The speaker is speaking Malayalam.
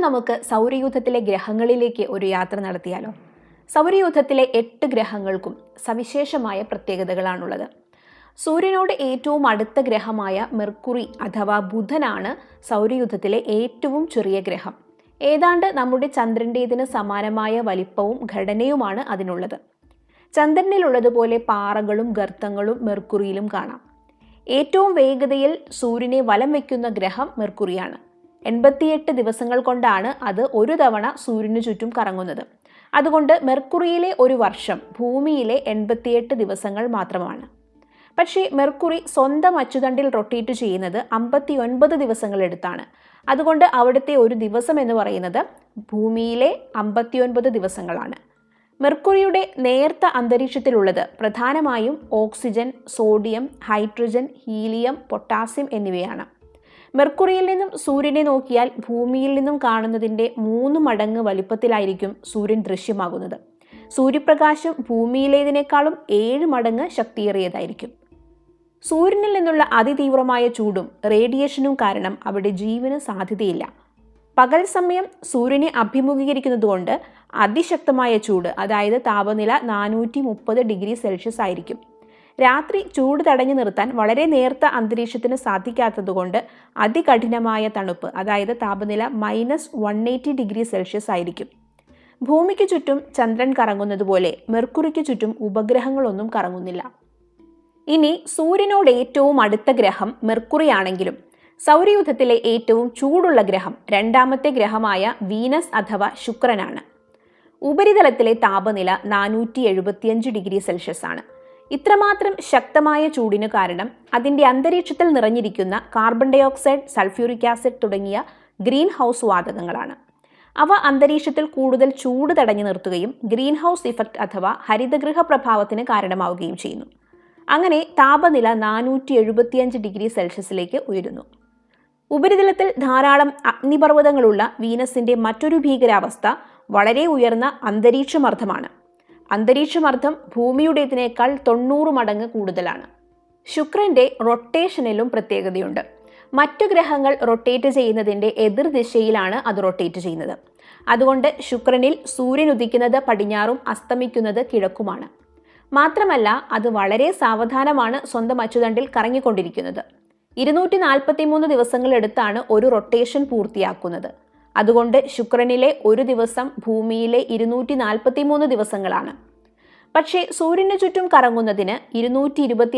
നമുക്ക് സൗരയൂഥത്തിലെ ഗ്രഹങ്ങളിലേക്ക് ഒരു യാത്ര നടത്തിയാലോ? സൗരയൂഥത്തിലെ എട്ട് ഗ്രഹങ്ങൾക്കും സവിശേഷമായ പ്രത്യേകതകളാണുള്ളത്. സൂര്യനോട് ഏറ്റവും അടുത്ത ഗ്രഹമായ മെർക്കുറി അഥവാ ബുധനാണ് സൗരയൂഥത്തിലെ ഏറ്റവും ചെറിയ ഗ്രഹം. ഏതാണ്ട് നമ്മുടെ ചന്ദ്രന്റേതിന് സമാനമായ വലിപ്പവും ഘടനയുമാണ് അതിനുള്ളത്. ചന്ദ്രനിലുള്ളതുപോലെ പാറകളും ഗർത്തങ്ങളും മെർക്കുറിയിലും കാണാം. ഏറ്റവും വേഗതയിൽ സൂര്യനെ വലം വയ്ക്കുന്ന ഗ്രഹം മെർക്കുറിയാണ്. എൺപത്തിയെട്ട് ദിവസങ്ങൾ കൊണ്ടാണ് അത് ഒരു തവണ സൂര്യനു ചുറ്റും കറങ്ങുന്നത്. അതുകൊണ്ട് മെർക്കുറിയിലെ ഒരു വർഷം ഭൂമിയിലെ എൺപത്തിയെട്ട് ദിവസങ്ങൾ മാത്രമാണ്. പക്ഷേ മെർക്കുറി സ്വന്തം അച്ചുതണ്ടിൽ റൊട്ടേറ്റ് ചെയ്യുന്നത് അമ്പത്തി ഒൻപത് ദിവസങ്ങളെടുത്താണ് അതുകൊണ്ട് അവിടുത്തെ ഒരു ദിവസം എന്ന് പറയുന്നത് ഭൂമിയിലെ അമ്പത്തിയൊൻപത് ദിവസങ്ങളാണ്. മെർക്കുറിയുടെ നേർത്ത അന്തരീക്ഷത്തിലുള്ളത് പ്രധാനമായും oxygen sodium hydrogen helium potassium എന്നിവയാണ്. മെർക്കുറിയിൽ നിന്നും സൂര്യനെ നോക്കിയാൽ ഭൂമിയിൽ നിന്നും കാണുന്നതിന്റെ മൂന്ന് മടങ്ങ് വലിപ്പത്തിലായിരിക്കും സൂര്യൻ ദൃശ്യമാകുന്നത്. സൂര്യപ്രകാശം ഭൂമിയിലേതിനേക്കാളും ഏഴ് മടങ്ങ് ശക്തിയേറിയതായിരിക്കും. സൂര്യനിൽ നിന്നുള്ള അതിതീവ്രമായ ചൂടും റേഡിയേഷനും കാരണം അവിടെ ജീവന് സാധ്യതയില്ല. പകൽ സമയം സൂര്യനെ അഭിമുഖീകരിക്കുന്നതുകൊണ്ട് അതിശക്തമായ ചൂട് അതായത് താപനില നാനൂറ്റി മുപ്പത് ഡിഗ്രി സെൽഷ്യസ് ആയിരിക്കും. രാത്രി ചൂട് തടഞ്ഞു നിർത്താൻ വളരെ നേർത്ത അന്തരീക്ഷത്തിന് സാധിക്കാത്തതുകൊണ്ട് അതികഠിനമായ തണുപ്പ് അതായത് താപനില minus one eighty degree Celsius ആയിരിക്കും. ഭൂമിക്ക് ചുറ്റും ചന്ദ്രൻ കറങ്ങുന്നത് പോലെ മെർക്കുറിക്ക് ചുറ്റും ഉപഗ്രഹങ്ങളൊന്നും കറങ്ങുന്നില്ല. ഇനി സൂര്യനോട് ഏറ്റവും അടുത്ത ഗ്രഹം മെർക്കുറി ആണെങ്കിലും സൗരയൂഥത്തിലെ ഏറ്റവും ചൂടുള്ള ഗ്രഹം രണ്ടാമത്തെ ഗ്രഹമായ വീനസ് അഥവാ ശുക്രനാണ്. ഉപരിതലത്തിലെ താപനില നാനൂറ്റി എഴുപത്തിയഞ്ച് ഡിഗ്രി സെൽഷ്യസ് ആണ് ഇത്രമാത്രം ശക്തമായ ചൂടിന് കാരണം അതിന്റെ അന്തരീക്ഷത്തിൽ നിറഞ്ഞിരിക്കുന്ന കാർബൺ ഡയോക്സൈഡ് സൾഫ്യൂറിക് ആസിഡ് തുടങ്ങിയ ഗ്രീൻ ഹൗസ് വാതകങ്ങളാണ്. അവ അന്തരീക്ഷത്തിൽ കൂടുതൽ ചൂട് തടഞ്ഞു നിർത്തുകയും ഗ്രീൻ ഹൗസ് ഇഫക്റ്റ് അഥവാ ഹരിതഗൃഹ പ്രഭാവത്തിന് കാരണമാവുകയും ചെയ്യുന്നു. അങ്ങനെ താപനില നാനൂറ്റി എഴുപത്തിയഞ്ച് ഡിഗ്രി സെൽഷ്യസിലേക്ക് ഉയരുന്നു. ഉപരിതലത്തിൽ ധാരാളം അഗ്നിപർവതങ്ങളുള്ള വീനസിന്റെ മറ്റൊരു ഭീകരാവസ്ഥ വളരെ ഉയർന്ന അന്തരീക്ഷമർദ്ദമാണ്. അന്തരീക്ഷമർദ്ദം ഭൂമിയുടേതിനേക്കാൾ തൊണ്ണൂറ് മടങ്ങ് കൂടുതലാണ്. ശുക്രന്റെ റൊട്ടേഷനിലും പ്രത്യേകതയുണ്ട്. മറ്റു ഗ്രഹങ്ങൾ റൊട്ടേറ്റ് ചെയ്യുന്നതിന്റെ എതിർദിശയിലാണ് അത് റൊട്ടേറ്റ് ചെയ്യുന്നത്. അതുകൊണ്ട് ശുക്രനിൽ സൂര്യൻ ഉദിക്കുന്നത് പടിഞ്ഞാറും അസ്തമിക്കുന്നത് കിഴക്കുമാണ്. മാത്രമല്ല അത് വളരെ സാവധാനമാണ് സ്വന്തം അച്ചുതണ്ടിൽ കറങ്ങിക്കൊണ്ടിരിക്കുന്നത്. ഇരുന്നൂറ്റി നാൽപ്പത്തി മൂന്ന് ദിവസങ്ങളെടുത്താണ് ഒരു റൊട്ടേഷൻ പൂർത്തിയാക്കുന്നത്. അതുകൊണ്ട് ശുക്രനിലെ ഒരു ദിവസം ഭൂമിയിലെ ഇരുന്നൂറ്റി നാൽപ്പത്തി മൂന്ന് ദിവസങ്ങളാണ്. പക്ഷേ സൂര്യന് ചുറ്റും കറങ്ങുന്നതിന് ഇരുന്നൂറ്റി